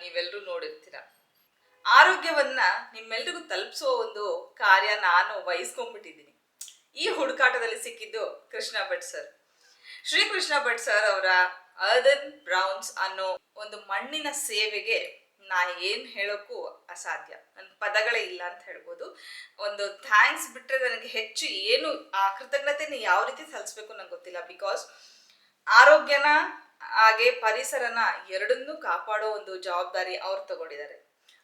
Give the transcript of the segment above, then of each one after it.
ನೀವೆಲ್ಲರೂ ನೋಡಿರ್ತೀರ? ಆರೋಗ್ಯವನ್ನ ನಿಮ್ಮೆಲ್ರಿಗೂ ತಲುಪಿಸೋ ಒಂದು ಕಾರ್ಯ ನಾನು ವಹಿಸ್ಕೊಂಡ್ಬಿಟ್ಟಿದ್ದೀನಿ. ಈ ಹುಡುಕಾಟದಲ್ಲಿ ಸಿಕ್ಕಿದ್ದು ಕೃಷ್ಣ ಭಟ್ ಸರ್ ಶ್ರೀ ಕೃಷ್ಣ ಭಟ್ ಸರ್ ಅವರ ಅರ್ದನ್ ಬ್ರೌನ್ಸ್ ಅನ್ನೋ ಒಂದು ಮಣ್ಣಿನ ಸೇವೆಗೆ ನಾ ಏನ್ ಹೇಳೋಕ್ಕೂ ಅಸಾಧ್ಯ. ನನ್ನ ಪದಗಳೇ ಇಲ್ಲ ಅಂತ ಹೇಳ್ಬೋದು. ಒಂದು ಥ್ಯಾಂಕ್ಸ್ ಬಿಟ್ಟರೆ ನನಗೆ ಹೆಚ್ಚು ಏನು ಆ ಕೃತಜ್ಞತೆನ ಯಾವ ರೀತಿ ಸಲ್ಲಿಸ್ಬೇಕು ನಂಗೆ ಗೊತ್ತಿಲ್ಲ. ಬಿಕಾಸ್ ಆರೋಗ್ಯನ ಹಾಗೆ ಪರಿಸರನ ಎರಡನ್ನೂ ಕಾಪಾಡೋ ಒಂದು ಜವಾಬ್ದಾರಿ ಅವ್ರು ತಗೊಂಡಿದ್ದಾರೆ.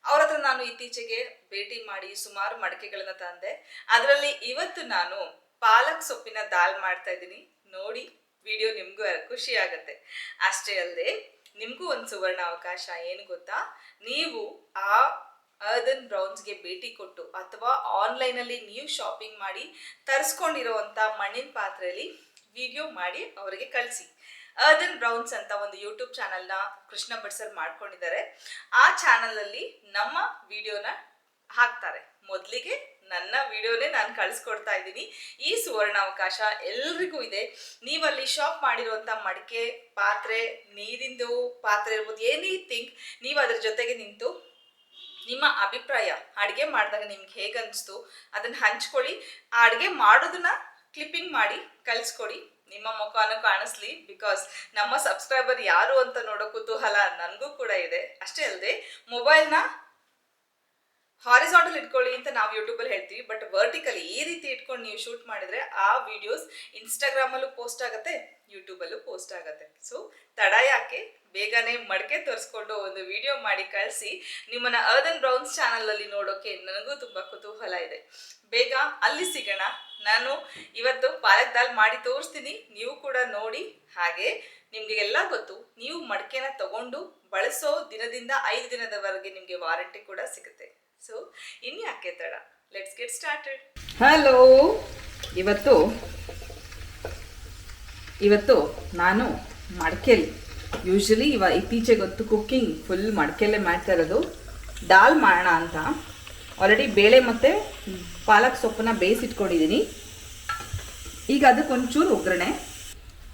ಅವ್ರ ಹತ್ರ ನಾನು ಇತ್ತೀಚೆಗೆ ಭೇಟಿ ಮಾಡಿ ಸುಮಾರು ಮಡಕೆಗಳನ್ನ ತಂದೆ. ಅದರಲ್ಲಿ ಇವತ್ತು ನಾನು ಪಾಲಕ್ ಸೊಪ್ಪಿನ ದಾಲ್ ಮಾಡ್ತಾ ಇದ್ದೀನಿ. ನೋಡಿ ವಿಡಿಯೋ ನಿಮಗೂ ಖುಷಿ ಆಗುತ್ತೆ. ಅಷ್ಟೇ ಅಲ್ಲದೆ ನಿಮಗೂ ಒಂದು ಸುವರ್ಣ ಅವಕಾಶ, ಏನು ಗೊತ್ತಾ? ನೀವು ಆ ಅರ್ದನ್ ಬ್ರೌನ್ಸ್ಗೆ ಭೇಟಿ ಕೊಟ್ಟು ಅಥವಾ ಆನ್ಲೈನಲ್ಲಿ ನೀವು ಶಾಪಿಂಗ್ ಮಾಡಿ ತರಿಸ್ಕೊಂಡಿರೋವಂಥ ಮಣ್ಣಿನ ಪಾತ್ರೆಯಲ್ಲಿ ವಿಡಿಯೋ ಮಾಡಿ ಅವರಿಗೆ ಕಳಿಸಿ. ಅರ್ದನ್ ಬ್ರೌನ್ಸ್ ಅಂತ ಒಂದು ಯೂಟ್ಯೂಬ್ ಚಾನಲ್ನ ಕೃಷ್ಣ ಬಡ್ಸರ್ ಮಾಡ್ಕೊಂಡಿದ್ದಾರೆ. ಆ ಚಾನಲಲ್ಲಿ ನಮ್ಮ ವಿಡಿಯೋನ ಹಾಕ್ತಾರೆ. ಮೊದಲಿಗೆ ನನ್ನ ವಿಡಿಯೋನೇ ನಾನು ಕಳಿಸ್ಕೊಡ್ತಾ ಇದ್ದೀನಿ. ಈ ಸುವರ್ಣ ಅವಕಾಶ ಎಲ್ರಿಗೂ ಇದೆ. ನೀವಲ್ಲಿ ಶಾಪ್ ಮಾಡಿರುವಂಥ ಮಡಿಕೆ, ಪಾತ್ರೆ, ನೀರಿಂದು ಪಾತ್ರೆ ಇರ್ಬೋದು ಎನಿಥಿಂಗ್ ನೀವು ಅದ್ರ ಜೊತೆಗೆ ನಿಂತು ನಿಮ್ಮ ಅಭಿಪ್ರಾಯ ಅಡುಗೆ ಮಾಡಿದಾಗ ನಿಮ್ಗೆ ಹೇಗೆ ಅನಿಸ್ತು ಅದನ್ನು ಹಂಚ್ಕೊಳ್ಳಿ. ಆ ಅಡುಗೆ ಮಾಡೋದನ್ನ ಕ್ಲಿಪ್ಪಿಂಗ್ ಮಾಡಿ ಕಳಿಸ್ಕೊಡಿ. ನಿಮ್ಮ ಮುಖವನ್ನು ಕಾಣಿಸ್ಲಿ ಬಿಕಾಸ್ ನಮ್ಮ ಸಬ್ಸ್ಕ್ರೈಬರ್ ಯಾರು ಅಂತ ನೋಡೋ ಕುತೂಹಲ ನನಗೂ ಕೂಡ ಇದೆ. ಅಷ್ಟೇ ಅಲ್ಲದೆ ಮೊಬೈಲ್ನ ಹಾರಿಸಾಂಟಲ್ ಇಟ್ಕೊಳ್ಳಿ ಅಂತ ನಾವು ಯೂಟ್ಯೂಬಲ್ಲಿ ಹೇಳ್ತೀವಿ ಬಟ್ ವರ್ಟಿಕಲಿ ಈ ರೀತಿ ಇಟ್ಕೊಂಡು ನೀವು ಶೂಟ್ ಮಾಡಿದ್ರೆ ಆ ವಿಡಿಯೋಸ್ ಇನ್ಸ್ಟಾಗ್ರಾಮಲ್ಲೂ ಪೋಸ್ಟ್ ಆಗುತ್ತೆ ಯೂಟ್ಯೂಬಲ್ಲೂ ಪೋಸ್ಟ್ ಆಗುತ್ತೆ. ಸೊ ತಡ ಯಾಕೆ? ಬೇಗನೆ ಮಡಕೆ ತೋರಿಸ್ಕೊಂಡು ಒಂದು ವಿಡಿಯೋ ಮಾಡಿ ಕಳಿಸಿ, ನಿಮ್ಮನ್ನ ಅರ್ದನ್ ಬ್ರೌನ್ಸ್ ಚಾನಲಲ್ಲಿ ನೋಡೋಕೆ ನನಗೂ ತುಂಬ ಕುತೂಹಲ ಇದೆ. ಬೇಗ ಅಲ್ಲಿ ಸಿಗೋಣ. ನಾನು ಇವತ್ತು ಪಾಲಕ್ ದಾಲ್ ಮಾಡಿ ತೋರಿಸ್ತೀನಿ. ನೀವು ಕೂಡ ನೋಡಿ ಹಾಗೆ ನಿಮಗೆ ಎಲ್ಲ ಗೊತ್ತು. ನೀವು ಮಡಕೆನ ತಗೊಂಡು ಬಳಸೋ ದಿನದಿಂದ ಐದು ದಿನದವರೆಗೆ ನಿಮಗೆ ವಾರಂಟಿ ಕೂಡ ಸಿಗುತ್ತೆ. ಸೊ ಇನ್ಯಾಕೆ ತಡ? ಲೆಟ್ಸ್ ಗೆಟ್ ಸ್ಟಾರ್ಟೆಡ್ ಹಲೋ ಇವತ್ತು ಇವತ್ತು ನಾನು ಮಡಕೆಲಿ ಯೂಶಲಿ ಇವ ಇತ್ತೀಚೆಗೆ ಗೊತ್ತು ಕುಕ್ಕಿಂಗ್ ಫುಲ್ ಮಡಕೆಲ್ಲೇ ಮಾಡ್ತಾ ಇರೋದು. ದಾಲ್ ಮಾಡೋಣ ಅಂತ. ಆಲ್ರೆಡಿ ಬೇಳೆ ಮತ್ತು ಪಾಲಕ್ ಸೊಪ್ಪನ್ನ ಬೇಯಿಸಿಟ್ಕೊಂಡಿದ್ದೀನಿ ಈಗ ಅದಕ್ಕೆ ಒಂಚೂರು ಒಗ್ಗರಣೆ.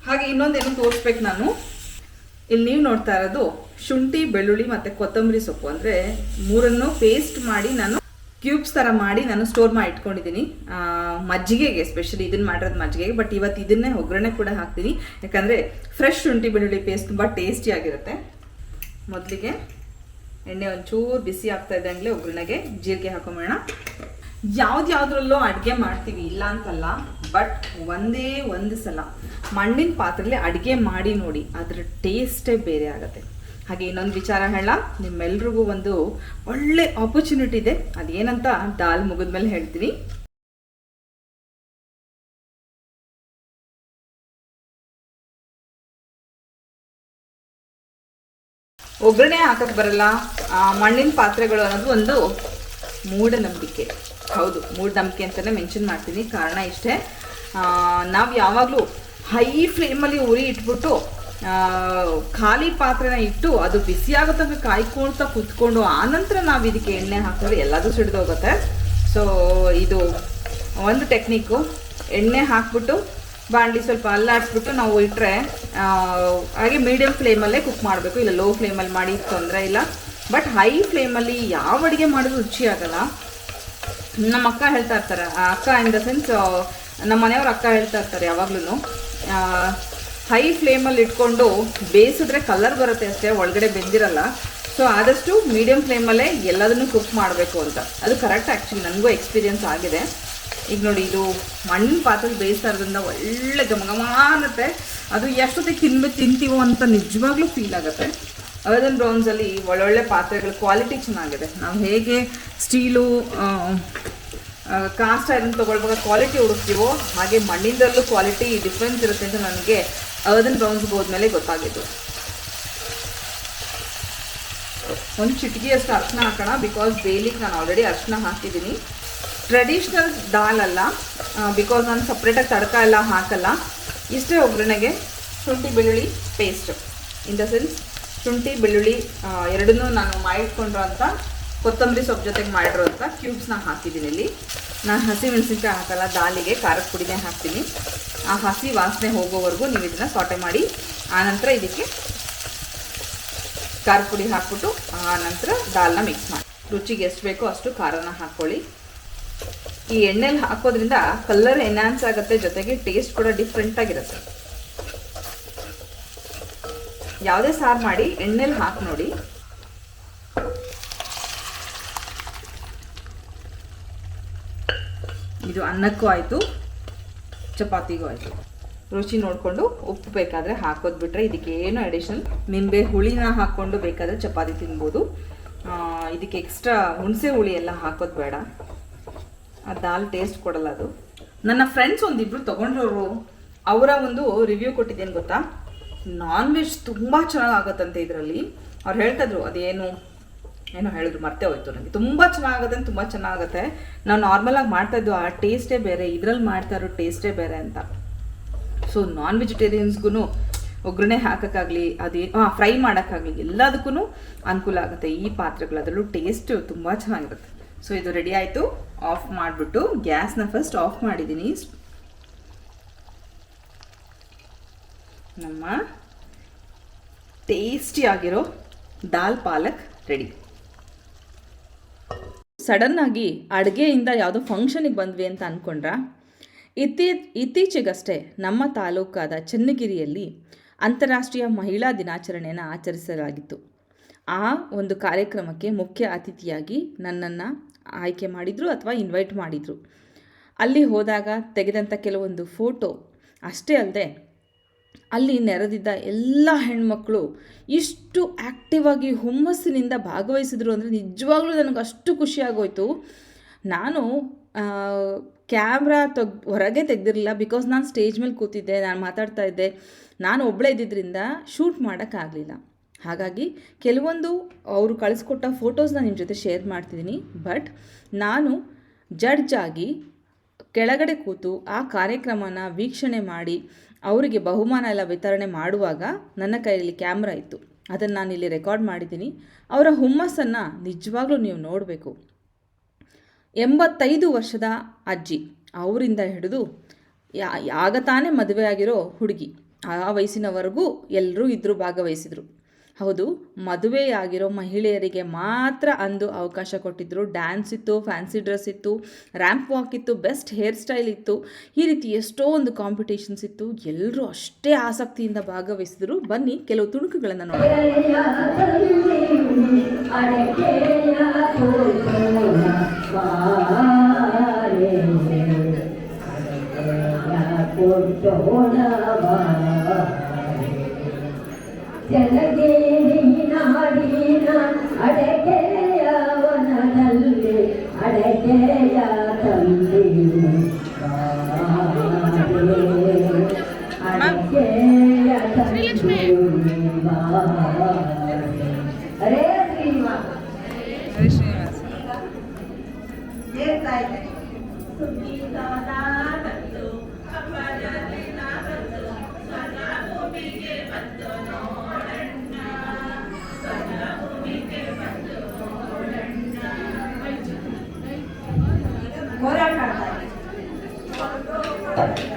ಹಾಗೆ ಇನ್ನೊಂದೇನು ತೋರಿಸ್ಬೇಕು ನಾನು. ಇಲ್ಲಿ ನೀವು ನೋಡ್ತಾ ಇರೋದು ಶುಂಠಿ, ಬೆಳ್ಳುಳ್ಳಿ ಮತ್ತು ಕೊತ್ತಂಬರಿ ಸೊಪ್ಪು. ಅಂದರೆ ಮೂರನ್ನು ಪೇಸ್ಟ್ ಮಾಡಿ ನಾನು ಕ್ಯೂಬ್ಸ್ ಥರ ಮಾಡಿ ನಾನು ಸ್ಟೋರ್ ಮಾಡಿ ಇಟ್ಕೊಂಡಿದ್ದೀನಿ ಮಜ್ಜಿಗೆಗೆ ಸ್ಪೆಷಲಿ ಇದನ್ನು ಮಾಡಿರೋದು ಮಜ್ಜಿಗೆಗೆ. ಬಟ್ ಇವತ್ತು ಇದನ್ನೇ ಒಗ್ಗರಣೆ ಕೂಡ ಹಾಕ್ತೀನಿ. ಯಾಕಂದರೆ ಫ್ರೆಶ್ ಶುಂಠಿ, ಬೆಳ್ಳುಳ್ಳಿ ಪೇಸ್ಟ್ ತುಂಬ ಟೇಸ್ಟಿಯಾಗಿರುತ್ತೆ ಮೊದಲಿಗೆ ಎಣ್ಣೆ ಒಂಚೂರು ಬಿಸಿ ಆಗ್ತಾ ಇದ್ದಂಗೆ ಒಗ್ಗರಣೆಗೆ ಜೀರಿಗೆ ಹಾಕೊಂಬೋಣ ಯಾವ್ದ್ಯಾವ್ದ್ರಲ್ಲೂ ಅಡುಗೆ ಮಾಡ್ತೀವಿ, ಇಲ್ಲ ಅಂತಲ್ಲ, ಬಟ್ ಒಂದೇ ಒಂದು ಸಲ ಮಣ್ಣಿನ ಪಾತ್ರೆಲಿ ಅಡುಗೆ ಮಾಡಿ ನೋಡಿ, ಅದರ ಟೇಸ್ಟೇ ಬೇರೆ ಆಗುತ್ತೆ. ಹಾಗೆ ಇನ್ನೊಂದು ವಿಚಾರ ಹೇಳ, ನಿಮ್ಮೆಲ್ರಿಗೂ ಒಂದು ಒಳ್ಳೆ ಆಪರ್ಚುನಿಟಿ ಇದೆ. ಅದೇನಂತ, ದಾಲ್ ಮುಗಿದ್ಮೇಲೆ ಹೇಳ್ತೀನಿ. ಒಗ್ಗರಣೆ ಹಾಕಕ್ಕೆ ಬರಲ್ಲ. ಮಣ್ಣಿನ ಪಾತ್ರೆಗಳು ಅನ್ನೋದು ಒಂದು ಮೂಢನಂಬಿಕೆ. ಹೌದು, ಮೂಢನಂಬಿಕೆ ಅಂತಲೇ ಮೆನ್ಷನ್ ಮಾಡ್ತೀನಿ. ಕಾರಣ ಇಷ್ಟೇ. ನಾವು ಯಾವಾಗಲೂ ಹೈ ಫ್ಲೇಮಲ್ಲಿ ಉರಿ ಇಟ್ಬಿಟ್ಟು ಖಾಲಿ ಪಾತ್ರೆನ ಇಟ್ಟು ಅದು ಬಿಸಿಯಾಗೋ ತನಕ ಕಾಯ್ಕೊಳ್ತಾ ಕುತ್ಕೊಂಡು ಆನಂತರ ನಾವು ಇದಕ್ಕೆ ಎಣ್ಣೆ ಹಾಕಿದ್ರೆ ಎಲ್ಲದೂ ಸಿಡಿದೋಗುತ್ತೆ ಸೊ ಇದು ಒಂದು ಟೆಕ್ನಿಕ್ಕು ಎಣ್ಣೆ ಹಾಕ್ಬಿಟ್ಟು ಬಾಣಲಿ ಸ್ವಲ್ಪ ಅಲ್ಲಾಡಿಸ್ಬಿಟ್ಟು ನಾವು ಇಟ್ಟರೆ ಹಾಗೆ ಮೀಡಿಯಮ್ ಫ್ಲೇಮಲ್ಲೇ ಕುಕ್ ಮಾಡಬೇಕು. ಇಲ್ಲ ಲೋ ಫ್ಲೇಮಲ್ಲಿ ಮಾಡಿ ತೊಂದರೆ ಇಲ್ಲ. ಬಟ್ ಹೈ ಫ್ಲೇಮಲ್ಲಿ ಯಾವ ಅಡುಗೆ ಮಾಡಿದ್ರು ರುಚಿ ಆಗಲ್ಲ. ನಮ್ಮ ಅಕ್ಕ ಹೇಳ್ತಾ ಇರ್ತಾರೆ. ಅಕ್ಕ ಇನ್ ದ ಸೆನ್ಸ್ ನಮ್ಮ ಮನೆಯವ್ರು ಅಕ್ಕ ಹೇಳ್ತಾ ಇರ್ತಾರೆ ಯಾವಾಗ್ಲೂ ಹೈ ಫ್ಲೇಮಲ್ಲಿ ಇಟ್ಕೊಂಡು ಬೇಯಿಸಿದ್ರೆ ಕಲರ್ ಬರುತ್ತೆ ಅಷ್ಟೇ, ಒಳಗಡೆ ಬೆಂದಿರಲ್ಲ. ಸೊ ಆದಷ್ಟು ಮೀಡಿಯಮ್ ಫ್ಲೇಮಲ್ಲೇ ಎಲ್ಲದನ್ನು ಕುಕ್ ಮಾಡಬೇಕು ಅಂತ. ಅದು ಕರೆಕ್ಟ್ ಆ್ಯಕ್ಚುಲಿ ನನಗೂ ಎಕ್ಸ್ಪೀರಿಯನ್ಸ್ ಆಗಿದೆ. ಈಗ ನೋಡಿ ಇದು ಮಣ್ಣು ಪಾತ್ರೆ ಬೇಯಿಸ್ತಾ ಇರೋದ್ರಿಂದ ಒಳ್ಳೆ ಘಮ ಅನ್ನತ್ತೆ. ಅದು ಎಷ್ಟೊತ್ತಿಗೆ ತಿನ್ಬೇಕು ತಿಂತೀವೋ ಅಂತ ನಿಜವಾಗ್ಲೂ ಫೀಲ್ ಆಗುತ್ತೆ. ಅರ್ದನ್ ಬ್ರೌನ್ಸಲ್ಲಿ ಒಳ್ಳೊಳ್ಳೆ ಪಾತ್ರೆಗಳ ಕ್ವಾಲಿಟಿ ಚೆನ್ನಾಗಿದೆ. ನಾವು ಹೇಗೆ ಸ್ಟೀಲು ಕಾಸ್ಟ್ ಐರನ್ ತೊಗೊಳ್ವಾಗ ಕ್ವಾಲಿಟಿ ಹುಡುಕ್ತೀವೋ ಹಾಗೆ ಮಣ್ಣಿಂದಲ್ಲೂ ಕ್ವಾಲಿಟಿ ಡಿಫ್ರೆನ್ಸ್ ಇರುತ್ತೆ ಅಂತ ನನಗೆ ಅರ್ದನ್ ಬ್ರೌನ್ಸ್ಗೆ ಹೋದ್ಮೇಲೆ ಗೊತ್ತಾಗಿದ್ದು. ಒಂದು ಚಿಟಿಗೆಯಷ್ಟು ಅರ್ಶನ ಹಾಕೋಣ ಬಿಕಾಸ್ ಬೇಲಿಗೆ ನಾನು ಆಲ್ರೆಡಿ ಅರ್ಶನ ಹಾಕಿದ್ದೀನಿ. ಟ್ರೆಡಿಷ್ನಲ್ ದಾಲ್ ಅಲ್ಲ ಬಿಕಾಸ್ ನಾನು ಸಪ್ರೇಟಾಗಿ ತಡಕ ಎಲ್ಲ ಹಾಕಲ್ಲ. ಇಷ್ಟೇ ಒಗ್ಗರಣೆಗೆ ಶುಂಠಿ, ಬೆಳ್ಳುಳ್ಳಿ ಪೇಸ್ಟ್ ಇನ್ ದ ಸೆನ್ಸ್ ಶುಂಠಿ, ಬೆಳ್ಳುಳ್ಳಿ ಎರಡನ್ನೂ ನಾನು ಮಾಡಿಟ್ಕೊಂಡ್ರು ಅಂತ, ಕೊತ್ತಂಬರಿ ಸೊಪ್ಪು ಜೊತೆಗೆ ಮಾಡಿರೋ ಅಂತ ಕ್ಯೂಬ್ಸ್ನ ಹಾಕಿದ್ದೀನಿ ಇಲ್ಲಿ. ನಾನು ಹಸಿ ಮೆಣಸಿನ್ಕಾಯಿ ಹಾಕಲ್ಲ, ದಾಲಿಗೆ, ಖಾರದ ಪುಡಿನೇ ಹಾಕ್ತೀನಿ. ಆ ಹಸಿ ವಾಸನೆ ಹೋಗೋವರೆಗೂ ನೀವು ಇದನ್ನು ಸಾಟೆ ಮಾಡಿ ಆನಂತರ ಇದಕ್ಕೆ ಖಾರದ ಪುಡಿ ಹಾಕ್ಬಿಟ್ಟು, ಆ ನಂತರ ದಾಲ್ನ ಮಿಕ್ಸ್ ಮಾಡಿ. ರುಚಿಗೆ ಎಷ್ಟು ಬೇಕೋ ಅಷ್ಟು ಖಾರನ ಹಾಕ್ಕೊಳ್ಳಿ ಈ ಎಣ್ಣೆಲಿ ಹಾಕೋದ್ರಿಂದ ಕಲರ್ ಎನ್ಹಾನ್ಸ್ ಆಗುತ್ತೆ, ಜೊತೆಗೆ ಟೇಸ್ಟ್ ಕೂಡ ಡಿಫ್ರೆಂಟ್ ಆಗಿರುತ್ತೆ. ಯಾವುದೇ ಸಾರು ಮಾಡಿ ಎಣ್ಣೆಲಿ ಹಾಕಿ ನೋಡಿ. ಇದು ಅನ್ನಕ್ಕೂ ಆಯಿತು, ಚಪಾತಿಗೂ ಆಯಿತು. ರುಚಿ ನೋಡಿಕೊಂಡು ಉಪ್ಪು ಬೇಕಾದರೆ ಹಾಕೋದು ಬಿಟ್ಟರೆ ಇದಕ್ಕೆ ಏನು ಅಡಿಷನಲ್ ನಿಂಬೆ ಹುಳಿನ ಹಾಕ್ಕೊಂಡು ಬೇಕಾದರೆ ಚಪಾತಿ ತಿನ್ಬೋದು. ಇದಕ್ಕೆ ಎಕ್ಸ್ಟ್ರಾ ಹುಣಸೆ ಹುಳಿ ಎಲ್ಲ ಹಾಕೋದು ಬೇಡ. ಆ ದಾಲ್ ಟೇಸ್ಟ್ ಕೊಡಲ್ಲ ಅದು. ನನ್ನ ಫ್ರೆಂಡ್ಸ್ ಒಂದಿಬ್ರು ತೊಗೊಂಡ್ರು, ಅವರ ಒಂದು ರಿವ್ಯೂ ಕೊಟ್ಟಿದ್ದೇನು ಗೊತ್ತಾ? ನಾನ್ ವೆಜ್ ತುಂಬ ಚೆನ್ನಾಗಿ ಆಗುತ್ತಂತೆ ಇದರಲ್ಲಿ. ಅವ್ರು ಹೇಳ್ತಾಯಿದ್ರು ಅದೇನು? ಏನೋ ಹೇಳಿದ್ರು, ಮರ್ತೇ ಹೋಯ್ತು ನನಗೆ ತುಂಬ ಚೆನ್ನಾಗುತ್ತೆ ತುಂಬ ಚೆನ್ನಾಗುತ್ತೆ ನಾವು ನಾರ್ಮಲಾಗಿ ಮಾಡ್ತಾ ಇದ್ವು, ಆ ಟೇಸ್ಟೇ ಬೇರೆ, ಇದ್ರಲ್ಲಿ ಮಾಡ್ತಾ ಇರೋ ಟೇಸ್ಟೇ ಬೇರೆ ಅಂತ. ಸೊ ನಾನ್ ವೆಜಿಟೇರಿಯನ್ಸ್ಗೂ ಒಗ್ಗರಣೆ ಹಾಕೋಕ್ಕಾಗಲಿ ಅದೇನು ಫ್ರೈ ಮಾಡೋಕ್ಕಾಗಲಿ ಎಲ್ಲದಕ್ಕೂ ಅನುಕೂಲ ಆಗುತ್ತೆ. ಈ ಪಾತ್ರೆಗಳು ಅದರಲ್ಲೂ ಟೇಸ್ಟ್ ತುಂಬ ಚೆನ್ನಾಗಿರುತ್ತೆ. ಸೊ ಇದು ರೆಡಿ ಆಯಿತು. ಆಫ್ ಮಾಡಿಬಿಟ್ಟು ಗ್ಯಾಸ್ನ ಫಸ್ಟ್ ಆಫ್ ಮಾಡಿದ್ದೀನಿ ನಮ್ಮ ಟೇಸ್ಟಿಯಾಗಿರೋ ದಾಲ್ ಪಾಲಕ್ ರೆಡಿ ಸಡನ್ನಾಗಿ ಅಡುಗೆಯಿಂದ ಯಾವುದೋ ಫಂಕ್ಷನಿಗೆ ಬಂದ್ವಿ ಅಂತ ಅಂದ್ಕೊಂಡ್ರ ಇತ್ತೀ, ಇತ್ತೀಚೆಗಷ್ಟೇ ನಮ್ಮ ತಾಲೂಕಾದ ಚನ್ನಗಿರಿಯಲ್ಲಿ ಅಂತಾರಾಷ್ಟ್ರೀಯ ಮಹಿಳಾ ದಿನಾಚರಣೆಯನ್ನು ಆಚರಿಸಲಾಗಿತ್ತು. ಆ ಒಂದು ಕಾರ್ಯಕ್ರಮಕ್ಕೆ ಮುಖ್ಯ ಅತಿಥಿಯಾಗಿ ನನ್ನನ್ನು ಆಯ್ಕೆ ಮಾಡಿದರು ಅಥವಾ ಇನ್ವೈಟ್ ಮಾಡಿದರು. ಅಲ್ಲಿ ಹೋದಾಗ ತೆಗೆದಂಥ ಕೆಲವೊಂದು ಫೋಟೋ ಅಷ್ಟೇ ಅಲ್ಲದೆ ಅಲ್ಲಿ ನೆರೆದಿದ್ದ ಎಲ್ಲ ಹೆಣ್ಮಕ್ಳು ಇಷ್ಟು ಆ್ಯಕ್ಟಿವ್ ಆಗಿ ಹುಮ್ಮಸ್ಸಿನಿಂದ ಭಾಗವಹಿಸಿದ್ರು ಅಂದರೆ ನಿಜವಾಗ್ಲೂ ನನಗೆ ಅಷ್ಟು ಖುಷಿಯಾಗೋಯ್ತು ನಾನು ಕ್ಯಾಮ್ರಾ ತೆಗ್, ಹೊರಗೆ ತೆಗೆದಿರಲಿಲ್ಲ ಬಿಕಾಸ್ ನಾನು ಸ್ಟೇಜ್ ಮೇಲೆ ಕೂತಿದ್ದೆ, ನಾನು ಮಾತಾಡ್ತಾ ಇದ್ದೆ. ನಾನು ಒಬ್ಬಳೇ ಇದ್ದಿದ್ದರಿಂದ ಶೂಟ್ ಮಾಡೋಕ್ಕಾಗಲಿಲ್ಲ. ಹಾಗಾಗಿ ಕೆಲವೊಂದು ಅವರು ಕಳಿಸ್ಕೊಟ್ಟ ಫೋಟೋಸ್ನ ನಿಮ್ಮ ಜೊತೆ ಶೇರ್ ಮಾಡ್ತಿದ್ದೀನಿ ಬಟ್ ನಾನು ಜಡ್ಜ್ ಆಗಿ ಕೆಳಗಡೆ ಕೂತು ಆ ಕಾರ್ಯಕ್ರಮನ ವೀಕ್ಷಣೆ ಮಾಡಿ ಅವರಿಗೆ ಬಹುಮಾನ ಎಲ್ಲ ವಿತರಣೆ ಮಾಡುವಾಗ ನನ್ನ ಕೈಯಲ್ಲಿ ಕ್ಯಾಮ್ರಾ ಇತ್ತು. ಅದನ್ನು ನಾನು ಇಲ್ಲಿ ರೆಕಾರ್ಡ್ ಮಾಡಿದ್ದೀನಿ. ಅವರ ಹುಮ್ಮಸ್ಸನ್ನು ನಿಜವಾಗ್ಲೂ ನೀವು ನೋಡಬೇಕು. ಎಂಬತ್ತೈದು ವರ್ಷದ ಅಜ್ಜಿ, ಅವರಿಂದ ಹಿಡಿದು ಆಗ ತಾನೇ ಮದುವೆ ಆಗಿರೋ ಹುಡುಗಿ. ಆ ವಯಸ್ಸಿನವರೆಗೂ ಎಲ್ಲರೂ ಇದ್ದರು ಭಾಗವಹಿಸಿದರು. ಹೌದು, ಮದುವೆಯಾಗಿರೋ ಮಹಿಳೆಯರಿಗೆ ಮಾತ್ರ ಅಂದು ಅವಕಾಶ ಕೊಟ್ಟಿದ್ದರು ಡ್ಯಾನ್ಸ್ ಇತ್ತು, ಫ್ಯಾನ್ಸಿ ಡ್ರೆಸ್ ಇತ್ತು, ರ್ಯಾಂಪ್ ವಾಕ್ ಇತ್ತು, ಬೆಸ್ಟ್ ಹೇರ್ ಸ್ಟೈಲ್ ಇತ್ತು. ಈ ರೀತಿ ಎಷ್ಟೋ ಒಂದು ಕಾಂಪಿಟೇಷನ್ಸ್ ಇತ್ತು. ಎಲ್ಲರೂ ಅಷ್ಟೇ ಆಸಕ್ತಿಯಿಂದ ಭಾಗವಹಿಸಿದ್ರು. ಬನ್ನಿ, ಕೆಲವು ತುಣುಕುಗಳನ್ನು ನಾಡಿನ ಅಡಕೆಯ ವನದಲ್ಲಿ ಅಡಕೆಯ ತಂದಿ ಅಡಕೆಯ ತಂದಿ ಹರೇ ಶ್ರೀನಿವಾಸ ಹೇಳ್ತಾ ಇದ್ದೇನೆ ಹೋರಾಟ ಬಳೆ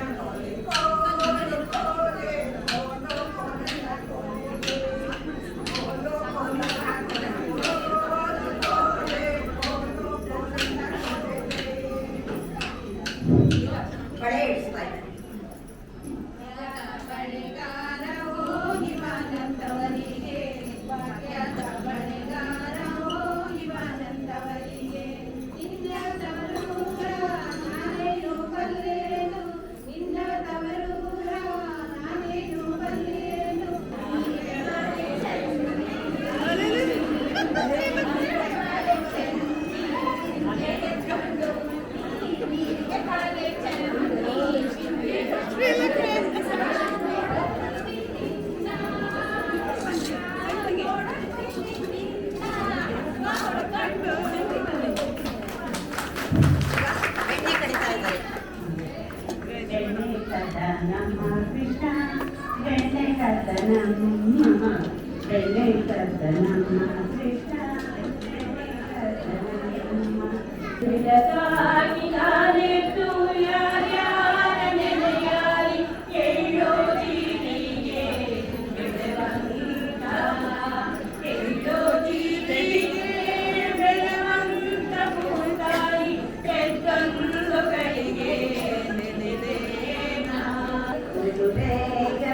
ನಮ್ಮ ಕೃಷ್ಣ ಬೆಣ್ಣೆ ಕತ್ತ ನಮ್ಮ ಬೆಣ್ಣೆ ಕತ್ತ ನಮ್ಮ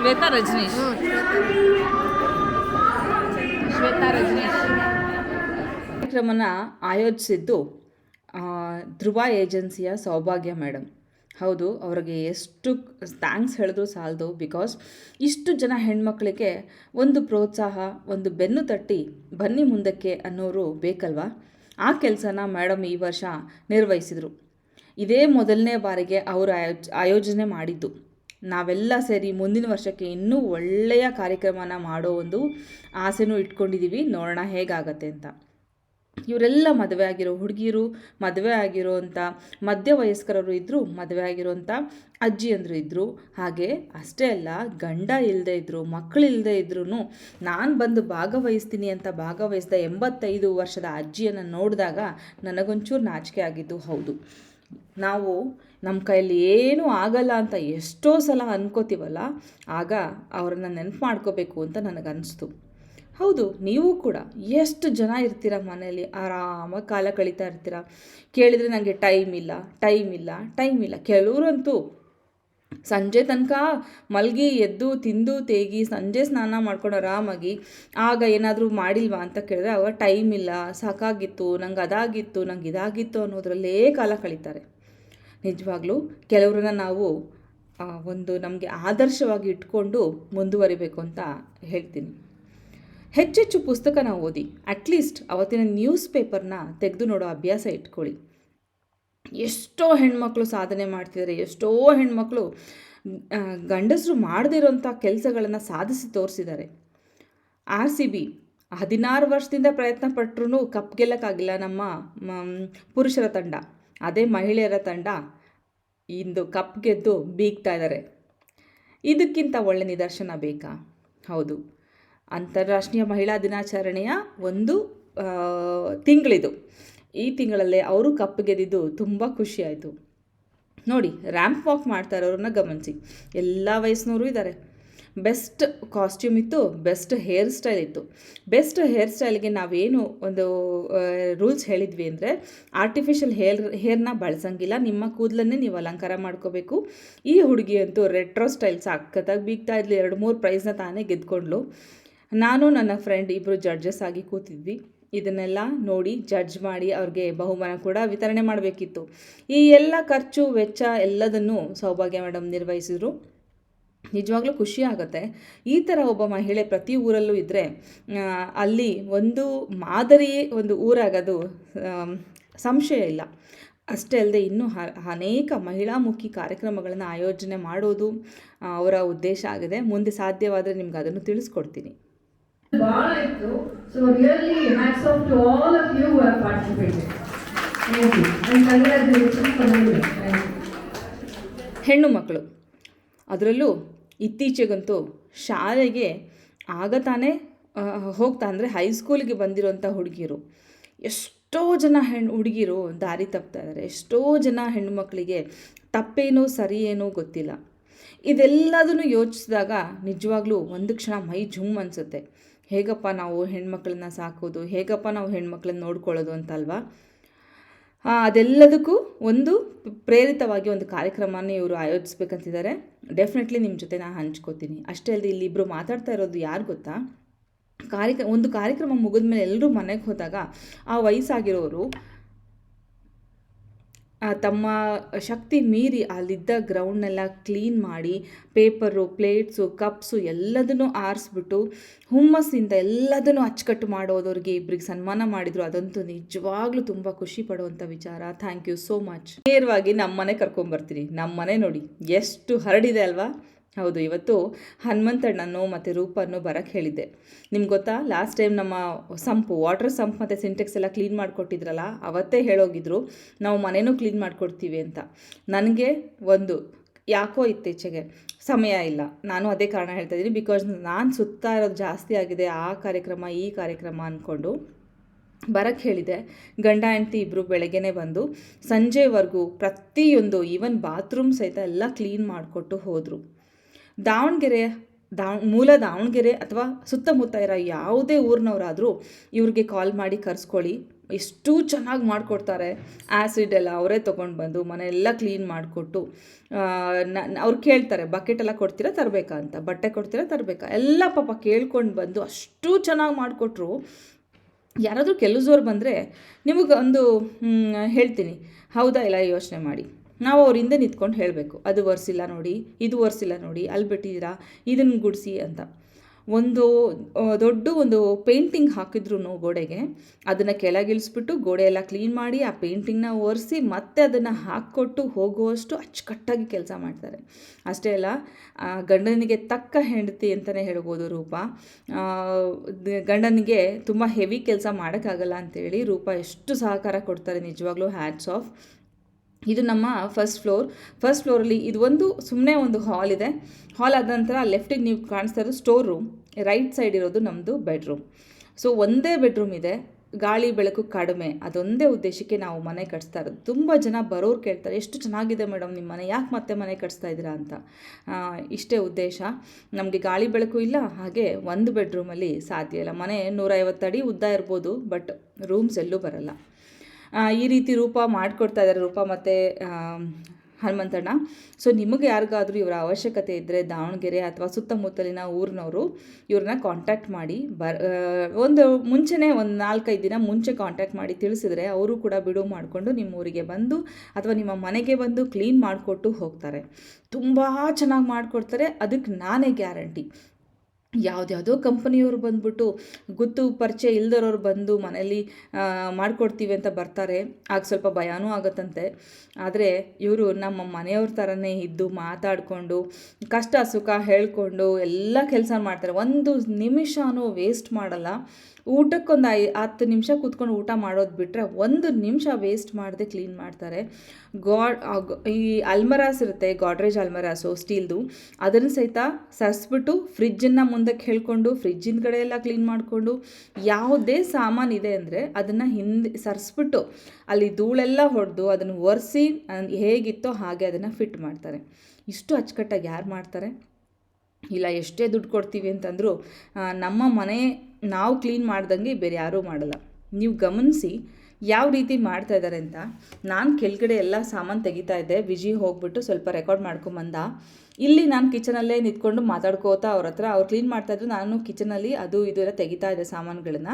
ಶ್ವೇತಾ ರಜನೀಶ್. ಶ್ವೇತಾ ರಜನೀಶ್. ಕಾರ್ಯಕ್ರಮನ ಆಯೋಜಿಸಿದ್ದು ಧ್ರುವ ಏಜೆನ್ಸಿಯ ಸೌಭಾಗ್ಯ ಮೇಡಮ್ ಹೌದು, ಅವರಿಗೆ ಎಷ್ಟು ಥ್ಯಾಂಕ್ಸ್ ಹೇಳಿದ್ರು ಸಾಲದು ಬಿಕಾಸ್ ಇಷ್ಟು ಜನ ಹೆಣ್ಮಕ್ಳಿಗೆ ಒಂದು ಪ್ರೋತ್ಸಾಹ, ಒಂದು ಬೆನ್ನು ತಟ್ಟಿ ಬನ್ನಿ ಮುಂದಕ್ಕೆ ಅನ್ನೋರು ಬೇಕಲ್ವಾ? ಆ ಕೆಲಸನ ಮೇಡಮ್ ಈ ವರ್ಷ ನಿರ್ವಹಿಸಿದರು. ಇದೇ ಮೊದಲನೇ ಬಾರಿಗೆ ಅವರು ಆಯೋಜ್ ಆಯೋಜನೆ ಮಾಡಿದ್ದು. ನಾವೆಲ್ಲ ಸೇರಿ ಮುಂದಿನ ವರ್ಷಕ್ಕೆ ಇನ್ನೂ ಒಳ್ಳೆಯ ಕಾರ್ಯಕ್ರಮನ ಮಾಡೋ ಒಂದು ಆಸೆನೂ ಇಟ್ಕೊಂಡಿದ್ದೀವಿ ನೋಡೋಣ ಹೇಗಾಗತ್ತೆ ಅಂತ. ಇವರೆಲ್ಲ ಮದುವೆ ಆಗಿರೋ ಹುಡುಗಿಯರು ಮದುವೆ ಆಗಿರೋವಂಥ ಮಧ್ಯ ವಯಸ್ಕರರು ಇದ್ದರು ಮದುವೆ ಆಗಿರೋವಂಥ ಅಜ್ಜಿಯಂದರು ಇದ್ದರು ಹಾಗೆ ಅಷ್ಟೇ ಅಲ್ಲ, ಗಂಡ ಇಲ್ಲದೆ ಇದ್ದರು ಮಕ್ಕಳು ಇಲ್ಲದೆ ಇದ್ರೂ ನಾನು ಬಂದು ಭಾಗವಹಿಸ್ತೀನಿ ಅಂತ ಭಾಗವಹಿಸಿದ ಎಂಬತ್ತೈದು ವರ್ಷದ ಅಜ್ಜಿಯನ್ನು ನೋಡಿದಾಗ ನನಗೊಂಚೂರು ನಾಚಿಕೆ ಆಗಿದ್ದು ಹೌದು. ನಾವು ನಮ್ಮ ಕೈಯಲ್ಲಿ ಏನೂ ಆಗಲ್ಲ ಅಂತ ಎಷ್ಟೋ ಸಲ ಅನ್ಕೋತೀವಲ್ಲ, ಆಗ ಅವ್ರನ್ನ ನೆನಪು ಮಾಡ್ಕೋಬೇಕು ಅಂತ ನನಗನ್ನಿಸ್ತು ಹೌದು, ನೀವು ಕೂಡ ಎಷ್ಟು ಜನ ಇರ್ತೀರ ಮನೆಯಲ್ಲಿ? ಆರಾಮಾಗಿ ಕಾಲ ಕಳೀತಾ ಇರ್ತೀರ? ಕೇಳಿದರೆ ನನಗೆ ಟೈಮ್ ಇಲ್ಲ ಟೈಮ್ ಇಲ್ಲ ಟೈಮ್ ಇಲ್ಲ. ಕೆಲವರಂತೂ ಸಂಜೆ ತನಕ ಮಲಗಿ ಎದ್ದು ತಿಂದು ತೇಗಿ ಸಂಜೆ ಸ್ನಾನ ಮಾಡ್ಕೊಂಡು ಆರಾಮಾಗಿ ಆಗ ಏನಾದರೂ ಮಾಡಿಲ್ವಾ ಅಂತ ಕೇಳಿದ್ರೆ ಆವಾಗ ಟೈಮ್ ಇಲ್ಲ, ಸಾಕಾಗಿತ್ತು, ನಂಗೆ ಅದಾಗಿತ್ತು, ನಂಗೆ ಇದಾಗಿತ್ತು ಅನ್ನೋದರಲ್ಲೇ ಕಾಲ ಕಳೀತಾರೆ. ನಿಜವಾಗ್ಲೂ ಕೆಲವ್ರನ್ನ ನಾವು ಒಂದು ನಮಗೆ ಆದರ್ಶವಾಗಿ ಇಟ್ಕೊಂಡು ಮುಂದುವರಿಬೇಕು ಅಂತ ಹೇಳ್ತೀನಿ. ಹೆಚ್ಚೆಚ್ಚು ಪುಸ್ತಕನ ಓದಿ ಅಟ್ಲೀಸ್ಟ್ ಅವತ್ತಿನ ನ್ಯೂಸ್ ಪೇಪರ್ನ ತೆಗೆದು ನೋಡೋ ಅಭ್ಯಾಸ ಇಟ್ಕೊಳ್ಳಿ. ಎಷ್ಟೋ ಹೆಣ್ಮಕ್ಳು ಸಾಧನೆ ಮಾಡ್ತಿದ್ದಾರೆ ಎಷ್ಟೋ ಹೆಣ್ಮಕ್ಳು ಗಂಡಸರು ಮಾಡದಿರೋಂಥ ಕೆಲಸಗಳನ್ನು ಸಾಧಿಸಿ ತೋರಿಸಿದ್ದಾರೆ ಆರ್ ಸಿ ಬಿ ಹದಿನಾರು ವರ್ಷದಿಂದ ಪ್ರಯತ್ನ ಪಟ್ಟರೂ ಕಪ್ ಗೆಲ್ಲಕ್ಕಾಗಿಲ್ಲ ನಮ್ಮ ಪುರುಷರ ತಂಡ. ಅದೇ ಮಹಿಳೆಯರ ತಂಡ ಇಂದು ಕಪ್ ಗೆದ್ದು ಬೀಗ್ತಾ ಇದ್ದಾರೆ. ಇದಕ್ಕಿಂತ ಒಳ್ಳೆ ನಿದರ್ಶನ ಬೇಕಾ? ಹೌದು. ಅಂತಾರಾಷ್ಟ್ರೀಯ ಮಹಿಳಾ ದಿನಾಚರಣೆಯ ಒಂದು ತಿಂಗಳಿದು. ಈ ತಿಂಗಳಲ್ಲೇ ಅವರು ಕಪ್ ಗೆದ್ದಿದ್ದು ತುಂಬ ಖುಷಿಯಾಯಿತು. ನೋಡಿ ರ್ಯಾಂಪ್ ವಾಕ್ ಮಾಡ್ತಾ ಇರೋರನ್ನ ಗಮನಿಸಿ. ಎಲ್ಲ ವಯಸ್ಸಿನವರು ಇದ್ದಾರೆ. ಬೆಸ್ಟ್ ಕಾಸ್ಟ್ಯೂಮ್ ಇತ್ತು, ಬೆಸ್ಟ್ ಹೇರ್ ಸ್ಟೈಲ್ ಇತ್ತು. ಬೆಸ್ಟ್ ಹೇರ್ ಸ್ಟೈಲ್ಗೆ ನಾವೇನು ಒಂದು ರೂಲ್ಸ್ ಹೇಳಿದ್ವಿ ಅಂದರೆ ಆರ್ಟಿಫಿಷಿಯಲ್ ಹೇರ್ ಹೇರ್ನ ಬಳಸಂಗಿಲ್ಲ, ನಿಮ್ಮ ಕೂದಲನ್ನೇ ನೀವು ಅಲಂಕಾರ ಮಾಡ್ಕೋಬೇಕು. ಈ ಹುಡುಗಿ ಅಂತೂ ರೆಟ್ರೋ ಸ್ಟೈಲ್ ಸಾಕತ್ತಾಗಿ ಬೀಗ್ತಾ ಇದ್ಲು, ಎರಡು ಮೂರು ಪ್ರೈಸ್ನ ತಾನೇ ಗೆದ್ಕೊಂಡ್ಲು ನಾನು ನನ್ನ ಫ್ರೆಂಡ್ ಇಬ್ಬರು ಜಡ್ಜಸ್ ಆಗಿ ಕೂತಿದ್ವಿ. ಇದನ್ನೆಲ್ಲ ನೋಡಿ ಜಡ್ಜ್ ಮಾಡಿ ಅವ್ರಿಗೆ ಬಹುಮಾನ ಕೂಡ ವಿತರಣೆ ಮಾಡಬೇಕಿತ್ತು. ಈ ಎಲ್ಲ ಖರ್ಚು, ವೆಚ್ಚ ಎಲ್ಲದನ್ನು ಸೌಭಾಗ್ಯ ಮೇಡಮ್ ನಿರ್ವಹಿಸಿದರು. ನಿಜವಾಗ್ಲೂ ಖುಷಿ ಆಗುತ್ತೆ. ಈ ಥರ ಒಬ್ಬ ಮಹಿಳೆ ಪ್ರತಿ ಊರಲ್ಲೂ ಇದ್ದರೆ ಅಲ್ಲಿ ಒಂದು ಮಾದರಿ ಒಂದು ಊರಾಗೋದು ಸಂಶಯ ಇಲ್ಲ. ಅಷ್ಟೇ ಅಲ್ಲದೆ ಇನ್ನೂ ಹ ಅನೇಕ ಮಹಿಳಾಮುಖಿ ಕಾರ್ಯಕ್ರಮಗಳನ್ನು ಆಯೋಜನೆ ಮಾಡೋದು ಅವರ ಉದ್ದೇಶ ಆಗಿದೆ. ಮುಂದೆ ಸಾಧ್ಯವಾದರೆ ನಿಮ್ಗೆ ಅದನ್ನು ತಿಳಿಸ್ಕೊಡ್ತೀನಿ. ಹೆಣ್ಣು ಮಕ್ಕಳು ಅದರಲ್ಲೂ ಇತ್ತೀಚೆಗಂತೂ ಶಾಲೆಗೆ ಆಗ ತಾನೇ ಹೋಗ್ತಾ ಅಂದರೆ ಹೈಸ್ಕೂಲಿಗೆ ಬಂದಿರೋಂಥ ಹುಡುಗಿರು. ಎಷ್ಟೋ ಜನ ಹೆಣ್ಣು ಹುಡುಗಿರು ದಾರಿ ತಪ್ತಾ ಇದ್ದಾರೆ ಎಷ್ಟೋ ಜನ ಹೆಣ್ಣು ಮಕ್ಕಳಿಗೆ ತಪ್ಪೇನೋ ಸರಿ ಏನೋ ಗೊತ್ತಿಲ್ಲ. ಇದೆಲ್ಲದನ್ನು ಯೋಚಿಸಿದಾಗ ನಿಜವಾಗ್ಲೂ ಒಂದು ಕ್ಷಣ ಮೈ ಜುಮ್ ಅನಿಸುತ್ತೆ. ಹೇಗಪ್ಪ ನಾವು ಹೆಣ್ಮಕ್ಳನ್ನ ಸಾಕೋದು? ಹೇಗಪ್ಪ ನಾವು ಹೆಣ್ಮಕ್ಳನ್ನ ನೋಡ್ಕೊಳ್ಳೋದು ಅಂತ ಅಲ್ವಾ? ಆ, ಅದೆಲ್ಲದಕ್ಕೂ ಒಂದು ಪ್ರೇರಿತವಾಗಿ ಒಂದು ಕಾರ್ಯಕ್ರಮನ ಇವರು ಆಯೋಜಿಸ್ಬೇಕಂತಿದ್ದಾರೆ. ಡೆಫಿನೆಟ್ಲಿ ನಿಮ್ಮ ಜೊತೆ ನಾನು ಹಂಚ್ಕೋತೀನಿ. ಅಷ್ಟೇ ಅಲ್ಲದೆ ಇಲ್ಲಿ ಇಬ್ಬರು ಮಾತಾಡ್ತಾ ಇರೋದು ಯಾರು ಗೊತ್ತಾ? ಕಾರ್ಯಕ್ರಮ ಒಂದು ಕಾರ್ಯಕ್ರಮ ಮುಗಿದ ಮೇಲೆ ಎಲ್ಲರೂ ಮನೆಗೆ ಹೋದಾಗ ಆ ವಯಸ್ಸಾಗಿರೋರು ತಮ್ಮ ಶಕ್ತಿ ಮೀರಿ ಅಲ್ಲಿದ್ದ ಗ್ರೌಂಡ್ನೆಲ್ಲ ಕ್ಲೀನ್ ಮಾಡಿ ಪೇಪರು ಪ್ಲೇಟ್ಸು ಕಪ್ಸು ಎಲ್ಲದನ್ನು ಆರಿಸ್ಬಿಟ್ಟು ಹುಮ್ಮಸ್ಸಿಂದ ಎಲ್ಲದನ್ನು ಅಚ್ಚುಕಟ್ಟು ಮಾಡೋದವ್ರಿಗೆ ಇಬ್ಬರಿಗೆ ಸನ್ಮಾನ ಮಾಡಿದರು. ಅದಂತೂ ನಿಜವಾಗ್ಲೂ ತುಂಬ ಖುಷಿ ಪಡುವಂಥ ವಿಚಾರ. ಥ್ಯಾಂಕ್ ಯು ಸೋ ಮಚ್ ನೇರವಾಗಿ ನಮ್ಮ ಮನೆ ಕರ್ಕೊಂಬರ್ತೀನಿ. ನಮ್ಮ ಮನೆ ನೋಡಿ. ಎಷ್ಟು ಹರಡಿದೆ ಅಲ್ವಾ? ಹೌದು, ಇವತ್ತು ಹನುಮಂತಣ್ಣನು ಮತ್ತು ರೂಪನ್ನು ಬರೋಕ್ಕೆ ಹೇಳಿದ್ದೆ. ನಿಮ್ಗೆ ಗೊತ್ತಾ? ಲಾಸ್ಟ್ ಟೈಮ್ ನಮ್ಮ ಸಂಪು ವಾಟರ್ ಸಂಪ್ ಮತ್ತು ಸಿಂಟೆಕ್ಸ್ ಎಲ್ಲ ಕ್ಲೀನ್ ಮಾಡಿಕೊಟ್ಟಿದ್ರಲ್ಲ, ಅವತ್ತೇ ಹೇಳೋಗಿದ್ರು, ನಾವು ಮನೆಯೂ ಕ್ಲೀನ್ ಮಾಡಿಕೊಡ್ತೀವಿ ಅಂತ. ನನಗೆ ಒಂದು, ಯಾಕೋ ಇತ್ತೀಚೆಗೆ ಸಮಯ ಇಲ್ಲ. ನಾನು ಅದೇ ಕಾರಣ ಹೇಳ್ತಾ ಇದ್ದೀನಿ ಬಿಕಾಸ್ ನಾನು ಸುತ್ತಾ ಇರೋದು ಜಾಸ್ತಿ ಆಗಿದೆ ಆ ಕಾರ್ಯಕ್ರಮ, ಈ ಕಾರ್ಯಕ್ರಮ ಅಂದ್ಕೊಂಡು ಬರಕ್ಕೆ ಹೇಳಿದೆ ಗಂಡ, ಹೆಂಡ್ತಿ ಇಬ್ಬರು ಬೆಳಗ್ಗೆನೇ ಬಂದು ಸಂಜೆವರೆಗೂ ಪ್ರತಿಯೊಂದು ಈವನ್ ಬಾತ್ರೂಮ್ ಸಹಿತ ಎಲ್ಲ ಕ್ಲೀನ್ ಮಾಡಿಕೊಟ್ಟು ಹೋದರು. ದಾವಣಗೆರೆ, ದಾವ್, ಮೂಲ ದಾವಣಗೆರೆ ಅಥವಾ ಸುತ್ತಮುತ್ತ ಇರೋ ಯಾವುದೇ ಊರಿನವರಾದರೂ ಇವ್ರಿಗೆ ಕಾಲ್ ಮಾಡಿ ಕರೆಸ್ಕೊಳ್ಳಿ. ಎಷ್ಟು ಚೆನ್ನಾಗಿ ಮಾಡಿಕೊಡ್ತಾರೆ. ಆ್ಯಸಿಡ್ ಎಲ್ಲ ಅವರೇ ತೊಗೊಂಡು ಬಂದು ಮನೆಯೆಲ್ಲ ಕ್ಲೀನ್ ಮಾಡಿಕೊಟ್ಟು ಅವ್ರು ಕೇಳ್ತಾರೆ ಬಕೆಟ್ ಎಲ್ಲ ಕೊಡ್ತೀರಾ? ತರಬೇಕಾ? ಅಂತ. ಬಟ್ಟೆ ಕೊಡ್ತೀರಾ? ತರಬೇಕಾ? ಎಲ್ಲ ಪಾಪ ಕೇಳ್ಕೊಂಡು ಬಂದು ಅಷ್ಟು ಚೆನ್ನಾಗಿ ಮಾಡಿಕೊಟ್ರು. ಯಾರಾದರೂ ಕೆಲಸವ್ರು ಬಂದರೆ ನಿಮಗೆ ಒಂದು ಹೇಳ್ತೀನಿ. ಹೌದಾ? ಇಲ್ಲ? ಯೋಚನೆ ಮಾಡಿ. ನಾವು ಅವರಿಂದ ನಿಂತ್ಕೊಂಡು ಹೇಳಬೇಕು, ಅದು ಒರೆಸಿಲ್ಲ ನೋಡಿ, ಇದು ಒರೆಸಿಲ್ಲ ನೋಡಿ, ಅಲ್ಲಿ ಬಿಟ್ಟಿದ್ದೀರಾ, ಇದನ್ನು ಗುಡಿಸಿ ಅಂತ. ಒಂದು ದೊಡ್ಡ ಒಂದು ಪೇಂಟಿಂಗ್ ಹಾಕಿದ್ರು ಗೋಡೆಗೆ, ಅದನ್ನು ಕೆಳಗಿಳಿಸ್ಬಿಟ್ಟು ಗೋಡೆ ಎಲ್ಲ ಕ್ಲೀನ್ ಮಾಡಿ ಆ ಪೇಂಟಿಂಗ್ನ ಒರೆಸಿ ಮತ್ತೆ ಅದನ್ನು ಹಾಕ್ಕೊಟ್ಟು ಹೋಗುವಷ್ಟು ಅಚ್ಚುಕಟ್ಟಾಗಿ ಕೆಲಸ ಮಾಡ್ತಾರೆ. ಅಷ್ಟೇ ಅಲ್ಲ ಗಂಡನಿಗೆ ತಕ್ಕ ಹೆಂಡತಿ ಅಂತಲೇ ಹೇಳ್ಬೋದು ರೂಪ. ಗಂಡನಿಗೆ ತುಂಬ ಹೆವಿ ಕೆಲಸ ಮಾಡೋಕ್ಕಾಗಲ್ಲ ಅಂತೇಳಿ ರೂಪ ಎಷ್ಟು ಸಹಕಾರ ಕೊಡ್ತಾರೆ ನಿಜವಾಗ್ಲೂ ಹ್ಯಾಟ್ಸ್ ಆಫ್ ಇದು ನಮ್ಮ ಫಸ್ಟ್ ಫ್ಲೋರ್ ಫಸ್ಟ್ ಫ್ಲೋರಲ್ಲಿ ಇದು ಒಂದು ಸುಮ್ಮನೆ ಒಂದು ಹಾಲ್ ಇದೆ. ಹಾಲ್ ಆದ ನಂತರ ಲೆಫ್ಟಿಗೆ ನೀವು ಕಾಣಿಸ್ತಾ ಇರೋದು ಸ್ಟೋರ್ ರೂಮ್ ರೈಟ್ ಸೈಡ್ ಇರೋದು ನಮ್ಮದು ಬೆಡ್ರೂಮ್ ಸೊ ಒಂದೇ ಬೆಡ್ರೂಮ್ ಇದೆ. ಗಾಳಿ ಬೆಳಕು ಕಡಿಮೆ. ಅದೊಂದೇ ಉದ್ದೇಶಕ್ಕೆ ನಾವು ಮನೆ ಕಟ್ಸ್ತಾ ಇರೋದು. ತುಂಬ ಜನ ಬರೋರು ಕೇಳ್ತಾರೆ, ಎಷ್ಟು ಚೆನ್ನಾಗಿದೆ ಮೇಡಮ್ ನಿಮ್ಮ ಮನೆ, ಯಾಕೆ ಮತ್ತೆ ಮನೆ ಕಟ್ಸ್ತಾ ಇದ್ದೀರಾ? ಅಂತ. ಇಷ್ಟೇ ಉದ್ದೇಶ. ನಮಗೆ ಗಾಳಿ ಬೆಳಕು ಇಲ್ಲ, ಹಾಗೆ ಒಂದು ಬೆಡ್ರೂಮಲ್ಲಿ ಸಾಧ್ಯ ಇಲ್ಲ. ಮನೆ ನೂರೈವತ್ತು ಅಡಿ ಉದ್ದ ಇರ್ಬೋದು ಬಟ್ ರೂಮ್ಸ್ ಎಲ್ಲೂ ಬರಲ್ಲ. ಈ ರೀತಿ ರೂಪ ಮಾಡಿಕೊಡ್ತಾ ಇದ್ದಾರೆ ರೂಪ ಮತ್ತು ಹನುಮಂತಣ್ಣ. ಸೊ ನಿಮಗೆ ಯಾರಿಗಾದರೂ ಇವರ ಅವಶ್ಯಕತೆ ಇದ್ದರೆ ದಾವಣಗೆರೆ ಅಥವಾ ಸುತ್ತಮುತ್ತಲಿನ ಊರಿನವರು ಇವ್ರನ್ನ ಕಾಂಟ್ಯಾಕ್ಟ್ ಮಾಡಿ. ಬರ್ ಒಂದು ಮುಂಚೆನೇ ಒಂದು ನಾಲ್ಕೈದು ದಿನ ಮುಂಚೆ ಕಾಂಟ್ಯಾಕ್ಟ್ ಮಾಡಿ ತಿಳಿಸಿದರೆ ಅವರು ಕೂಡ ಬಿಡುವು ಮಾಡಿಕೊಂಡು ನಿಮ್ಮ ಊರಿಗೆ ಬಂದು ಅಥವಾ ನಿಮ್ಮ ಮನೆಗೆ ಬಂದು ಕ್ಲೀನ್ ಮಾಡಿಕೊಟ್ಟು ಹೋಗ್ತಾರೆ. ತುಂಬ ಚೆನ್ನಾಗಿ ಮಾಡಿಕೊಡ್ತಾರೆ. ಅದಕ್ಕೆ ನಾನೇ ಗ್ಯಾರಂಟಿ ಯಾವುದ್ಯಾವುದೋ ಕಂಪನಿಯವರು ಬಂದ್ಬಿಟ್ಟು ಗೊತ್ತು ಪರಿಚಯ ಇಲ್ದಿರೋರು ಬಂದು ಮನೇಲಿ ಮಾಡಿಕೊಡ್ತೀವಿ ಅಂತ ಬರ್ತಾರೆ. ಆಗ ಸ್ವಲ್ಪ ಭಯನೂ ಆಗುತ್ತಂತೆ. ಆದರೆ ಇವರು ನಮ್ಮ ಮನೆಯವ್ರ ಥರನೇ ಇದ್ದು ಮಾತಾಡಿಕೊಂಡು, ಕಷ್ಟ ಸುಖ ಹೇಳ್ಕೊಂಡು ಎಲ್ಲ ಕೆಲಸ ಮಾಡ್ತಾರೆ. ಒಂದು ನಿಮಿಷನೂ ವೇಸ್ಟ್ ಮಾಡಲ್ಲ. ಊಟಕ್ಕೊಂದು ಐ, ಹತ್ತು ನಿಮಿಷ ಕೂತ್ಕೊಂಡು ಊಟ ಮಾಡೋದು ಬಿಟ್ಟರೆ ಒಂದು ನಿಮಿಷ ವೇಸ್ಟ್ ಮಾಡದೆ ಕ್ಲೀನ್ ಮಾಡ್ತಾರೆ. ಗಾಡ್ ಈ ಅಲ್ಮರಾಸ್ ಇರುತ್ತೆ, ಗಾಡ್ರೇಜ್ ಅಲ್ಮರಾಸು, ಸ್ಟೀಲ್ದು. ಅದನ್ನು ಸಹಿತ ಸರಿಸ್ಬಿಟ್ಟು ಫ್ರಿಜ್ಜನ್ನು ಮುಂದಕ್ಕೆ ಹೇಳ್ಕೊಂಡು ಫ್ರಿಜ್ಜಿನ ಕಡೆ ಎಲ್ಲ ಕ್ಲೀನ್ ಮಾಡಿಕೊಂಡು, ಯಾವುದೇ ಸಾಮಾನು ಇದೆ ಅಂದರೆ ಅದನ್ನು ಹಿಂದೆ ಸರಿಸ್ಬಿಟ್ಟು ಅಲ್ಲಿ ಧೂಳೆಲ್ಲ ಹೊಡೆದು ಅದನ್ನು ಒರೆಸಿ ಹೇಗಿತ್ತೋ ಹಾಗೆ ಅದನ್ನು ಫಿಟ್ ಮಾಡ್ತಾರೆ. ಇಷ್ಟು ಅಚ್ಚುಕಟ್ಟಾಗಿ ಯಾರು ಮಾಡ್ತಾರೆ? ಇಲ್ಲ ಎಷ್ಟೇ ದುಡ್ಡು ಕೊಡ್ತೀವಿ ಅಂತಂದರೂ ನಮ್ಮ ಮನೆ ನಾವು ಕ್ಲೀನ್ ಮಾಡ್ದಂಗೆ ಬೇರೆ ಯಾರೂ ಮಾಡಲ್ಲ. ನೀವು ಗಮನಿಸಿ ಯಾವ ರೀತಿ ಮಾಡ್ತಾ ಇದ್ದಾರೆ ಅಂತ. ನಾನು ಕೆಳಗಡೆ ಎಲ್ಲ ಸಾಮಾನು ತೆಗಿತಾ ಇದ್ದೆ. ವಿಜಿ ಹೋಗ್ಬಿಟ್ಟು ಸ್ವಲ್ಪ ರೆಕಾರ್ಡ್ ಮಾಡ್ಕೊಂಬಂದ ಇಲ್ಲಿ ನಾನು ಕಿಚನಲ್ಲೇ ನಿಂತ್ಕೊಂಡು ಮಾತಾಡ್ಕೋತಾ ಅವ್ರ ಹತ್ರ. ಅವ್ರು ಕ್ಲೀನ್ ಮಾಡ್ತಾಯಿದ್ರು ನಾನು ಕಿಚನಲ್ಲಿ ಅದು ಇದು ಎಲ್ಲ ತೆಗಿತಾ ಇದ್ದೆ ಸಾಮಾನುಗಳನ್ನ.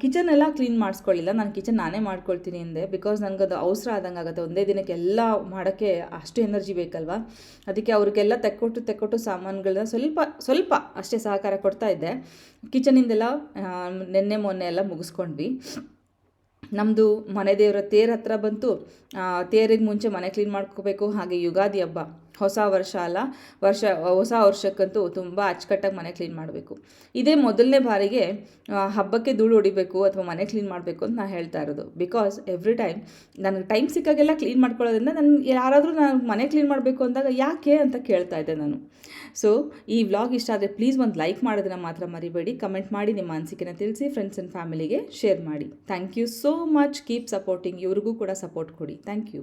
ಕಿಚನ್ ಎಲ್ಲ ಕ್ಲೀನ್ ಮಾಡಿಸ್ಕೊಳ್ಳಿಲ್ಲ ನಾನು ಕಿಚನ್ ನಾನೇ ಮಾಡ್ಕೊಳ್ತೀನಿ ಅಂದೆ. ಬಿಕಾಸ್ ಅದು ಅವಸರ ಆದಂಗೆ ಆಗುತ್ತೆ. ಒಂದೇ ದಿನಕ್ಕೆ ಎಲ್ಲ ಮಾಡೋಕ್ಕೆ ಅಷ್ಟು ಎನರ್ಜಿ ಬೇಕಲ್ವಾ? ಅದಕ್ಕೆ ಅವ್ರಿಗೆಲ್ಲ ತೆಕ್ಕೊಟ್ಟು ತೆಕ್ಕೊಟ್ಟು ಸಾಮಾನುಗಳನ್ನ ಸ್ವಲ್ಪ ಸ್ವಲ್ಪ ಅಷ್ಟೇ ಸಹಕಾರ ಕೊಡ್ತಾ ಇದ್ದೆ. ಕಿಚನಿಂದೆಲ್ಲ ನಿನ್ನೆ ಮೊನ್ನೆ ಎಲ್ಲ ಮುಗಿಸ್ಕೊಂಡ್ವಿ. ನಮ್ಮದು ಮನೆ ದೇವರ ತೇರ್ ಹತ್ರ ಬಂತು. ತೇರಿಗೆ ಮುಂಚೆ ಮನೆ ಕ್ಲೀನ್ ಮಾಡ್ಕೋಬೇಕು. ಹಾಗೆ ಯುಗಾದಿ ಹಬ್ಬ. ಹೊಸ ವರ್ಷ ಅಲ್ಲ, ವರ್ಷ, ಹೊಸ ವರ್ಷಕ್ಕಂತೂ ತುಂಬ ಅಚ್ಚುಕಟ್ಟಾಗಿ ಮನೆ ಕ್ಲೀನ್ ಮಾಡಬೇಕು. ಇದೇ ಮೊದಲನೇ ಬಾರಿಗೆ ಹಬ್ಬಕ್ಕೆ ಧೂಳು ಹೊಡಿಬೇಕು ಅಥವಾ ಮನೆ ಕ್ಲೀನ್ ಮಾಡಬೇಕು ಅಂತ ನಾನು ಹೇಳ್ತಾ ಇರೋದು. ಬಿಕಾಸ್ ಎವ್ರಿ ಟೈಮ್ ನನಗೆ ಟೈಮ್ ಸಿಕ್ಕಾಗೆಲ್ಲ ಕ್ಲೀನ್ ಮಾಡ್ಕೊಳ್ಳೋದ್ರಿಂದ ನಾನು, ಯಾರಾದರೂ ನಾನು ಮನೆ ಕ್ಲೀನ್ ಮಾಡಬೇಕು ಅಂದಾಗ ಯಾಕೆ ಅಂತ ಕೇಳ್ತಾ ಇದ್ದೆ ನಾನು. ಸೊ ಈ ವ್ಲಾಗ್ ಇಷ್ಟ ಆದರೆ ಪ್ಲೀಸ್ ಒಂದು ಲೈಕ್ ಮಾಡೋದನ್ನು ಮಾತ್ರ ಮರಿಬೇಡಿ. ಕಮೆಂಟ್ ಮಾಡಿ ನಿಮ್ಮ ಅನಿಸಿಕೆನ ತಿಳಿಸಿ ಫ್ರೆಂಡ್ಸ್ ಆ್ಯಂಡ್ ಫ್ಯಾಮಿಲಿಗೆ ಶೇರ್ ಮಾಡಿ. Thank you so much keep supporting ಇವ್ರಿಗೂ ಕೂಡ ಸಪೋರ್ಟ್ ಕೊಡಿ. Thank you